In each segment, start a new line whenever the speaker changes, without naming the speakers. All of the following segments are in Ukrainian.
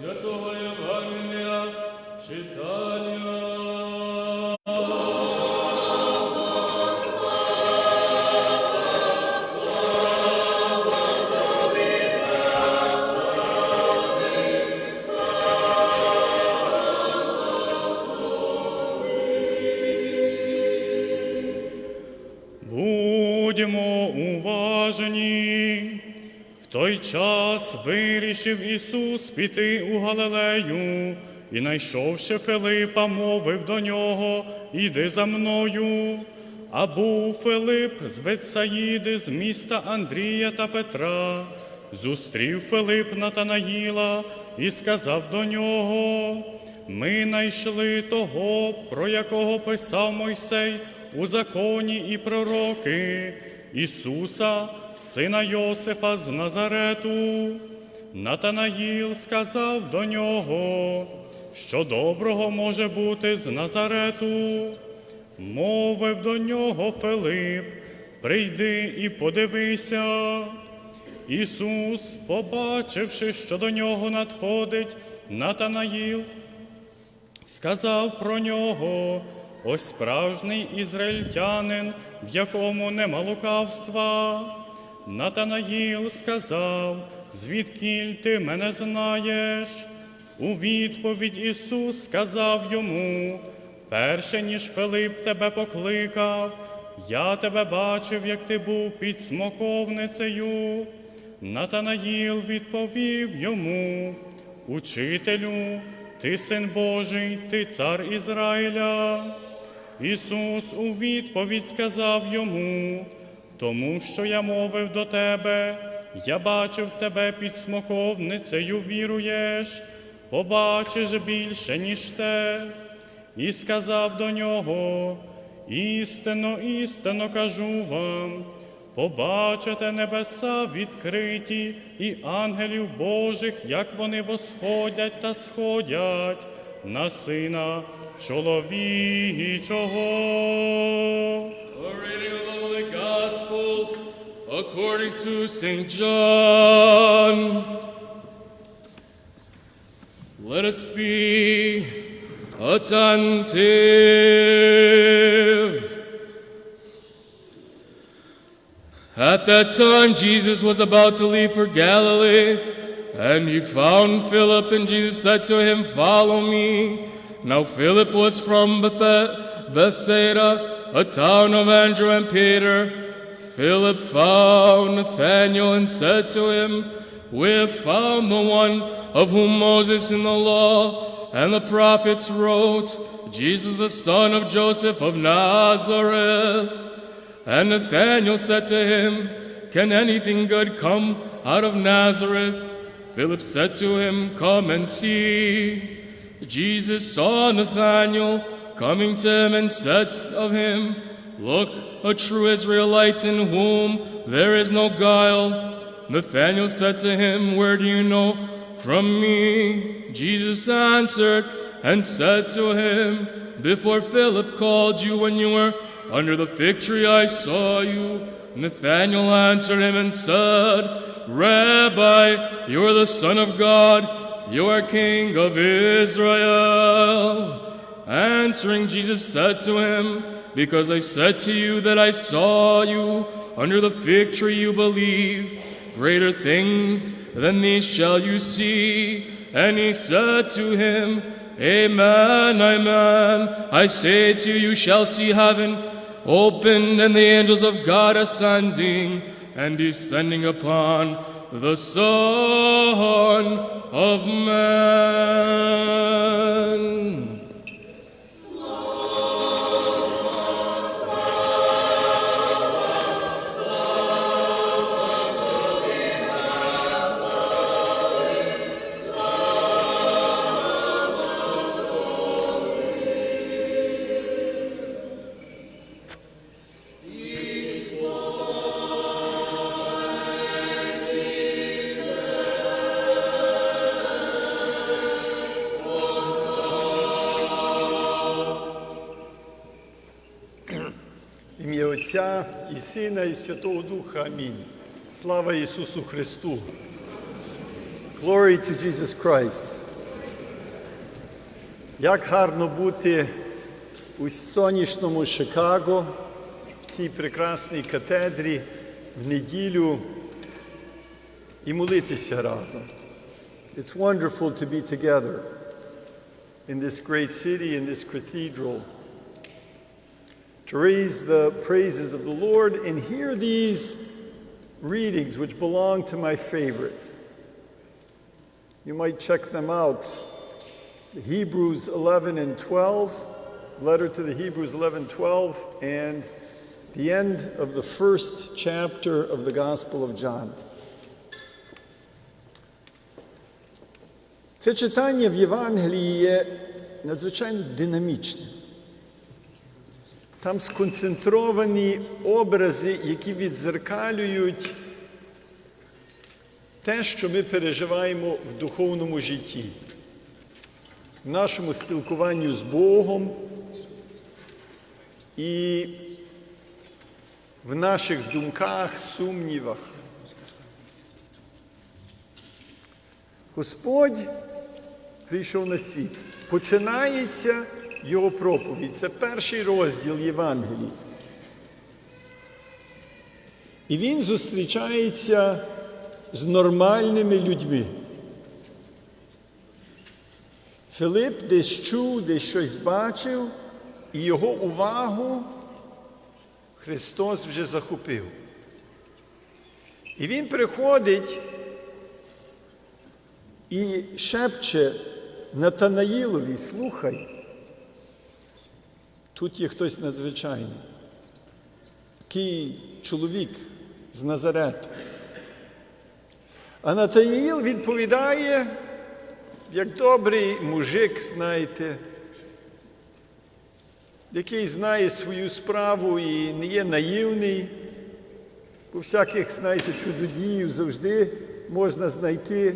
Святого Євангелія читання.
Час вирішив Ісус піти у Галилею, і, найшовши Филипа, мовив до нього, іди за мною. А був Филип з Вецаїди, з міста Андрія та Петра. Зустрів Филип Натанаїла і сказав до нього: Ми найшли того, про якого писав Мойсей у законі і пророки, Ісуса, сина Йосифа з Назарету. Натанаїл сказав до нього, що доброго може бути з Назарету. Мовив до нього Филип, прийди і подивися. Ісус, побачивши, що до нього надходить Натанаїл, сказав про нього, ось справжній ізраїльтянин, в якому нема лукавства. Натанаїл сказав, звідкіль ти мене знаєш? У відповідь Ісус сказав йому, перше ніж Филип тебе покликав, я тебе бачив, як ти був під смоковницею. Натанаїл відповів йому, Учителю, ти син Божий, ти цар Ізраїля. Ісус у відповідь сказав йому, тому що я мовив до тебе, я бачив тебе під смоковницею, віруєш, побачиш більше, ніж те. І сказав до нього, істинно, істинно кажу вам, побачите небеса відкриті і ангелів Божих, як вони восходять та сходять на сина чоловічого.
A reading of the Holy Gospel according to St. John. Let us be attentive. At that time, Jesus was about to leave for Galilee, and he found Philip, and Jesus said to him, Follow me. Now, Philip was from Beth- Bethsaida, a town of Andrew and Peter. Philip found Nathanael and said to him, We have found the one of whom Moses in the law and the prophets wrote, Jesus the son of Joseph of Nazareth. And Nathanael said to him, Can anything good come out of Nazareth? Philip said to him, Come and see. Jesus saw Nathanael coming to him and said of him, Look, a true Israelite in whom there is no guile. Nathanael said to him, Where do you know from me? Jesus answered and said to him, Before Philip called you when you were under the fig tree, I saw you. Nathanael answered him and said, Rabbi, you are the Son of God, you are King of Israel. Answering, Jesus said to him, Because I said to you that I saw you under the fig tree, you believe. Greater things than these shall you see. And he said to him, Amen, amen. I say to you, you shall see heaven opened and the angels of God ascending and descending upon the Son of Man.
Отця і Сина, і Святого Духа. Амінь. Слава Ісусу Христу. Glory to Jesus Christ. Як гарно бути у сонячному Чикаго, в цій прекрасній катедрі в неділю і молитися разом. It's wonderful to be together in this great city, in this cathedral, to raise the praises of the Lord and hear these readings which belong to my favorite. You might check them out. Hebrews 11 and 12, letter to the Hebrews 11 12, and the end of the first chapter of the Gospel of John. Це читання в Євангелії є надзвичайно динамічним. Там сконцентровані образи, які відзеркалюють те, що ми переживаємо в духовному житті, в нашому спілкуванні з Богом і в наших думках, сумнівах. Господь прийшов на світ. Починається його проповідь. Це перший розділ Євангелії. І він зустрічається з нормальними людьми. Филип десь чув, десь щось бачив, і його увагу Христос вже захопив. І він приходить і шепче Натанаїлові, слухай, тут є хтось надзвичайний, такий чоловік з Назарету. А Натаніїл відповідає, як добрий мужик, знаєте, який знає свою справу і не є наївний. У всяких, знаєте, чудодіїв завжди можна знайти.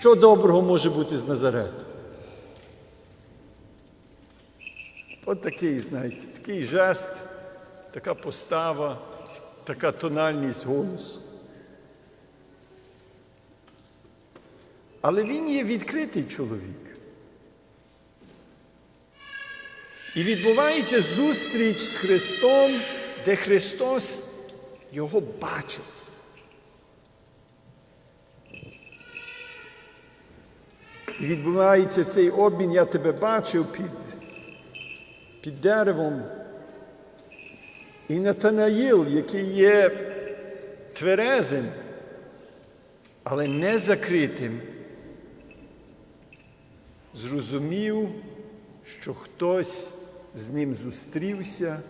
Що доброго може бути з Назарету? От такий, знаєте, такий жест, така постава, така тональність голосу. Але він є відкритий чоловік. І відбувається зустріч з Христом, де Христос його бачить. І відбувається цей обмін, я тебе бачив під, під деревом. І Натанаїл, який є тверезим, але не закритим, зрозумів, що хтось з ним зустрівся,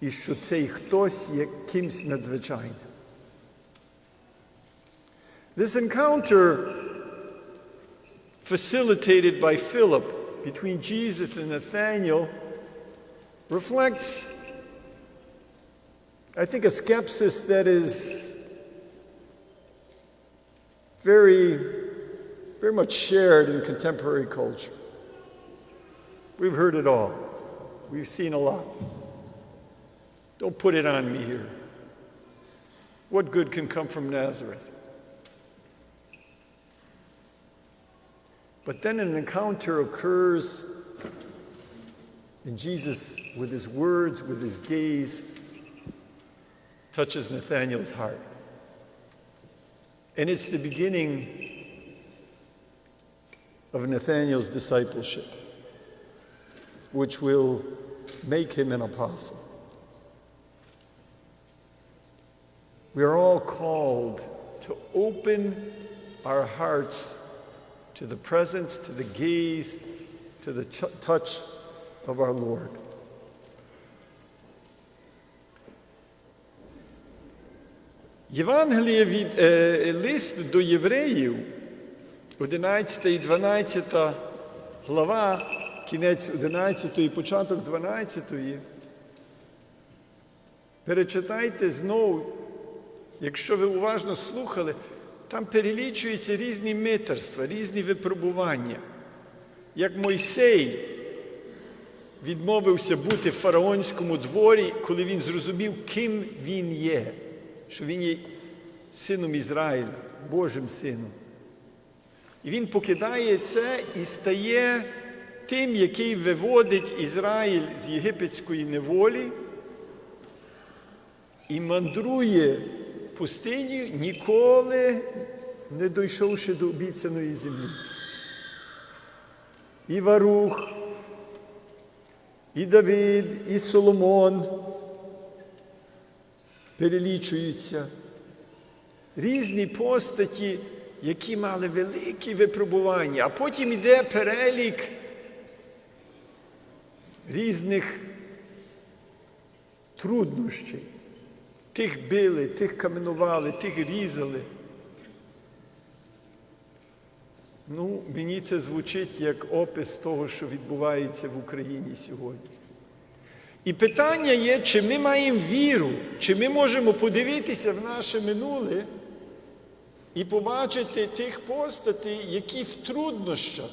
і що цей хтось є кимсь надзвичайним. This encounter facilitated by Philip between Jesus and Nathanael reflects, I think, a skepsis that is very, very much shared in contemporary culture. We've heard it all, we've seen a lot. Don't put it on me here. What good can come from Nazareth? But then an encounter occurs, and Jesus, with his words, with his gaze, touches Nathanael's heart. And it's the beginning of Nathanael's discipleship, which will make him an apostle. We are all called to open our hearts to the presence, to the gaze, to the ch- touch of our Lord. Євангеліє від е, лист до євреїв, 11 і 12 глава, кінець 11 і початок 12. Перечитайте знову, якщо ви уважно слухали, там перелічуються різні митерства, різні випробування. Як Мойсей відмовився бути в фараонському дворі, коли він зрозумів, ким він є, що він є сином Ізраїля, Божим сином. І він покидає це і стає тим, який виводить Ізраїль з єгипетської неволі і мандрує пустиню, ніколи не дійшовши до обіцяної землі. І Варух, і Давид, і Соломон перелічуються. Різні постаті, які мали великі випробування, а потім йде перелік різних труднощів. Тих били, тих каменували, тих різали. Ну, мені це звучить як опис того, що відбувається в Україні сьогодні. І питання є, чи ми маємо віру, чи ми можемо подивитися в наше минуле і побачити тих постатей, які в труднощах,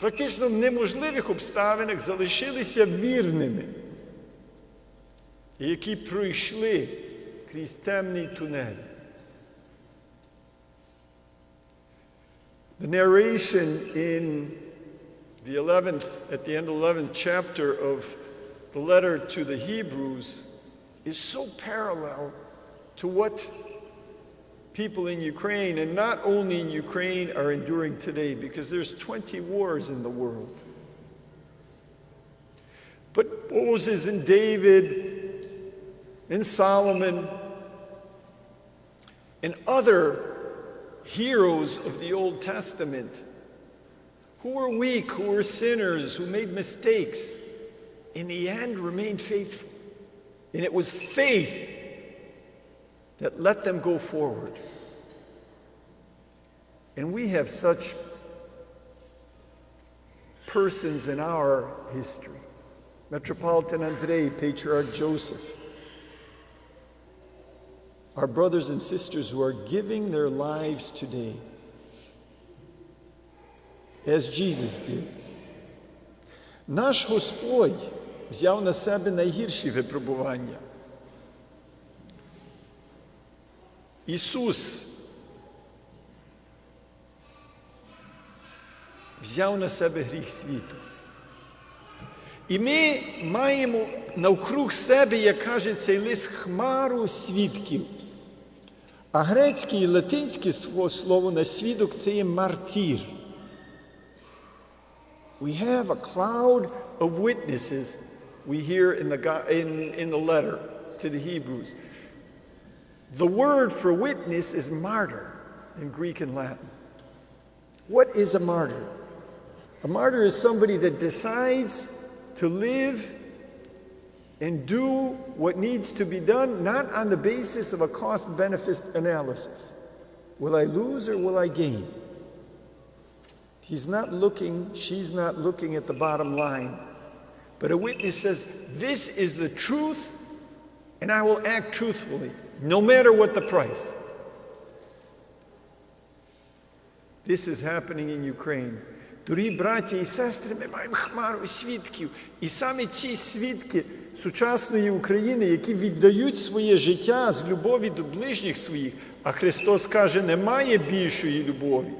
практично в неможливих обставинах залишилися вірними, які пройшли крізь темний тунель. The narration in the 11th, at the end of the 11th chapter of the letter to the Hebrews is so parallel to what people in Ukraine, and not only in Ukraine, are enduring today because there's 20 wars in the world. But Moses and David and Solomon and other heroes of the Old Testament who were weak, who were sinners, who made mistakes, in the end remained faithful. And it was faith that let them go forward. And we have such persons in our history Metropolitan Andrei, Patriarch Joseph, our brothers and sisters who are giving their lives today as Jesus did. Наш Господь взяв на себе найгірші випробування. Ісус взяв на себе гріх світу. І ми маємо навкруг себе, як каже цей лист, хмару свідків. А грецьке і латинське слово, слово на свідок це є мартір. We have a cloud of witnesses we hear in the, go- in, in the letter to the Hebrews. The word for witness is martyr in Greek and Latin. What is a martyr? A martyr is somebody that decides to live and do what needs to be done, not on the basis of a cost benefit analysis. Will I lose or will I gain? He's not looking, she's not looking at the bottom line. But a witness says, This is the truth, and I will act truthfully, no matter what the price. This is happening in Ukraine. Дорогі браті і сестри, ми маємо хмару свідків. І саме ці свідки сучасної України, які віддають своє життя з любові до ближніх своїх, а Христос каже, немає більшої любові.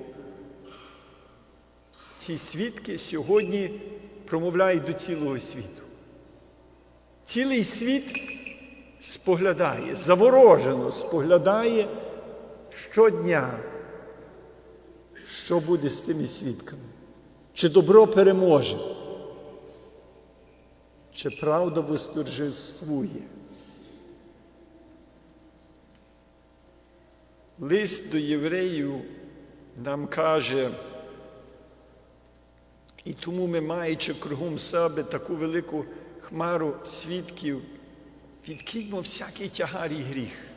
Ці свідки сьогодні промовляють до цілого світу. Цілий світ споглядає, заворожено споглядає щодня, що буде з тими свідками. Чи добро переможе, чи правда восторжествує. Лист до євреїв нам каже, і тому ми, маючи кругом себе таку велику хмару свідків, відкиньмо всякий тягар і гріх.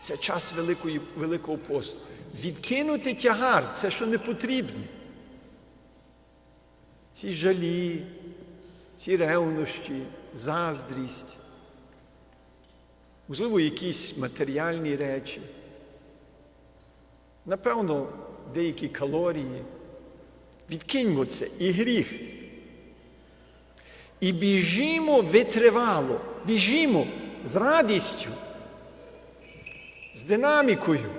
Це час великої, Великого посту. Відкинути тягар це що не потрібні. Ці жалі, ці ревнощі, заздрість, можливо, якісь матеріальні речі. Напевно, деякі калорії. Відкиньмо це і гріх. І біжімо витривало, біжімо з радістю, з динамікою.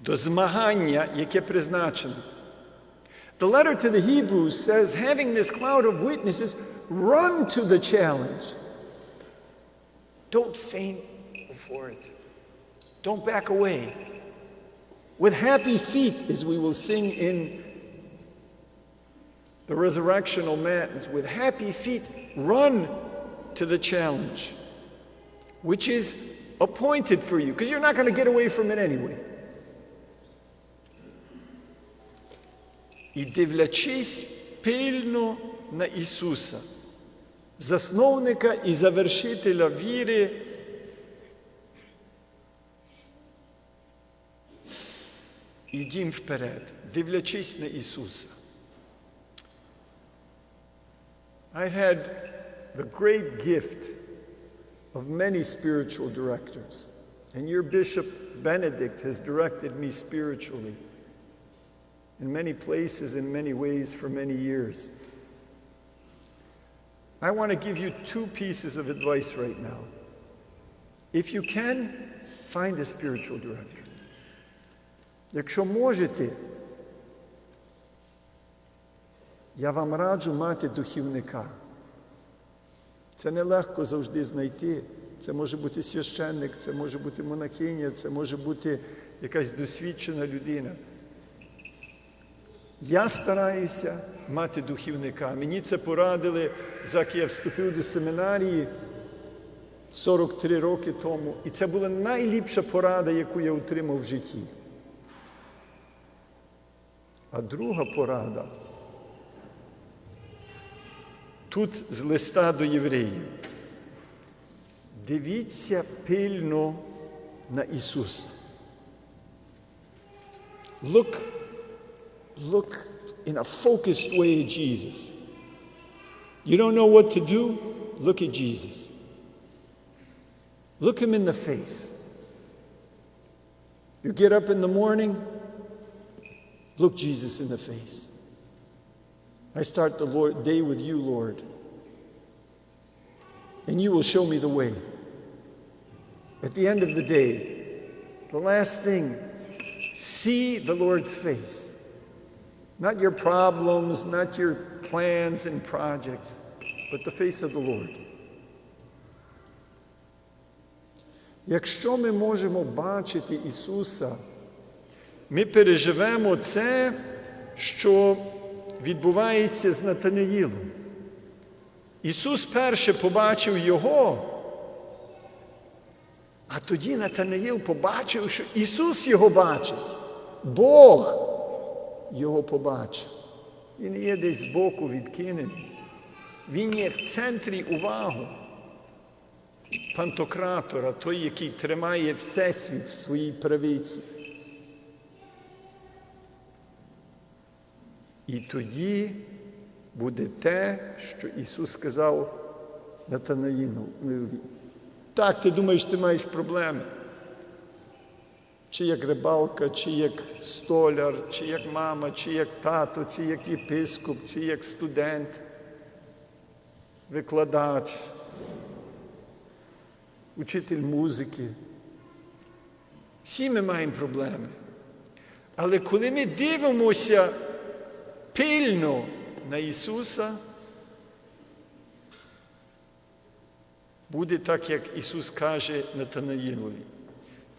до змагання, яке призначено. The letter to the Hebrews says, having this cloud of witnesses, run to the challenge. Don't faint before it. Don't back away. With happy feet, as we will sing in the resurrectional matins, with happy feet, run to the challenge, which is appointed for you, because you're not going to get away from it anyway. І дивлячись пильно на Ісуса, засновника і завершителя віри, ідім вперед, дивлячись на Ісуса. I've had the great gift of many spiritual directors, and your Bishop Benedict has directed me spiritually In many places, in many ways, for many years. I want to give you two pieces of advice right now. If you can, find a spiritual director. Якщо можете, я вам раджу мати духівника. Це нелегко завжди знайти. Це може бути священник, це може бути монахиня, це може бути якась досвідчена людина. Я стараюся мати духівника. Мені це порадили, як я вступив до семінарії 43 роки тому. І це була найліпша порада, яку я отримав в житті. А друга порада тут з листа до євреїв. Дивіться пильно на Ісуса. Look, look in a focused way at Jesus. You don't know what to do? Look at Jesus. Look him in the face. You get up in the morning, look Jesus in the face. I start the Lord, day with you, Lord, and you will show me the way. At the end of the day, the last thing, see the Lord's face. Not your problems, not your plans and projects, but the face of the Lord. Якщо ми можемо бачити Ісуса, ми переживемо це, що відбувається з Натанаїлом. Ісус перше побачив Його, а тоді Натанаїл побачив, що Ісус його бачить. Бог його побачив. Він є десь збоку відкинений. Він є в центрі уваги пантократора, той, який тримає Всесвіт в своїй правиці. І тоді буде те, що Ісус сказав Натанаїлові. Так, ти думаєш, ти маєш проблеми. Чи як рибалка, чи як столяр, чи як мама, чи як тато, чи як єпископ, чи як студент, викладач, учитель музики. Всі ми маємо проблеми. Але коли ми дивимося пильно на Ісуса, буде так, як Ісус каже Натанаїлові.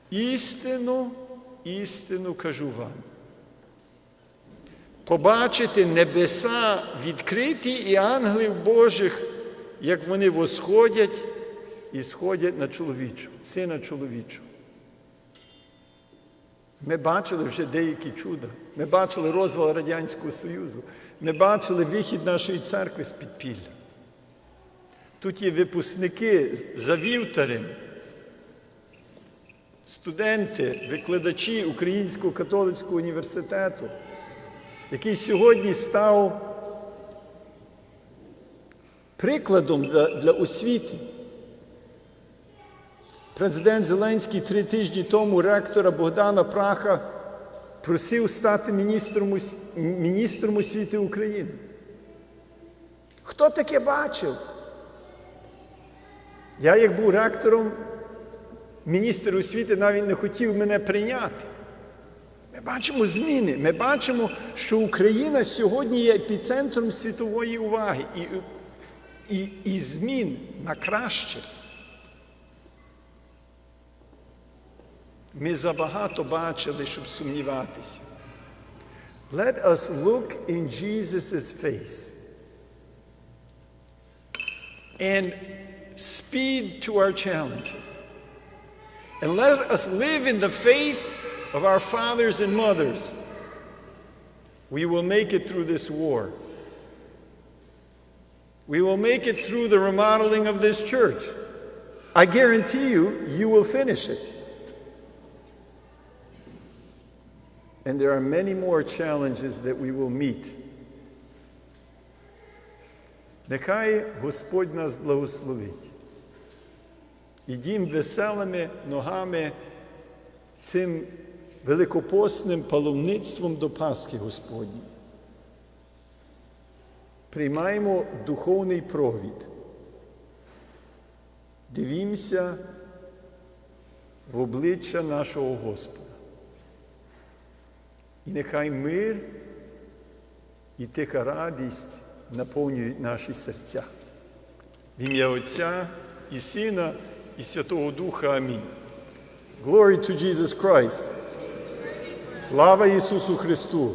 Істину, істину кажу вам. Побачити небеса відкриті і ангелів Божих, як вони восходять і сходять на чоловічу, сина чоловічого. Ми бачили вже деякі чуда. Ми бачили розвал Радянського Союзу. Ми бачили вихід нашої церкви з підпілля. Тут є випускники за вівтарем, студенти, викладачі Українського католицького університету, який сьогодні став прикладом для, для освіти. Президент Зеленський три тижні тому ректора Богдана Праха просив стати міністром, міністром освіти України. Хто таке бачив? Я, як був ректором, міністр освіти навіть не хотів мене прийняти. Ми бачимо зміни. Ми бачимо, що Україна сьогодні є епіцентром світової уваги і, і, і змін на краще. Ми забагато бачили, щоб сумніватися. Let us look in Jesus' face and speed to our challenges. And let us live in the faith of our fathers and mothers. We will make it through this war. We will make it through the remodeling of this church. I guarantee you, you will finish it. And there are many more challenges that we will meet. Нехай Господь нас благословить. Ідім веселими ногами цим великопосним паломництвом до Пасхи Господні. Приймаємо духовний провід. Дивімося в обличчя нашого Господа. І нехай мир і тиха радість наповнюють наші серця. В ім'я Отця і Сина, і Святого Духа. Амінь. Glory to Jesus Christ. Слава Ісусу Христу!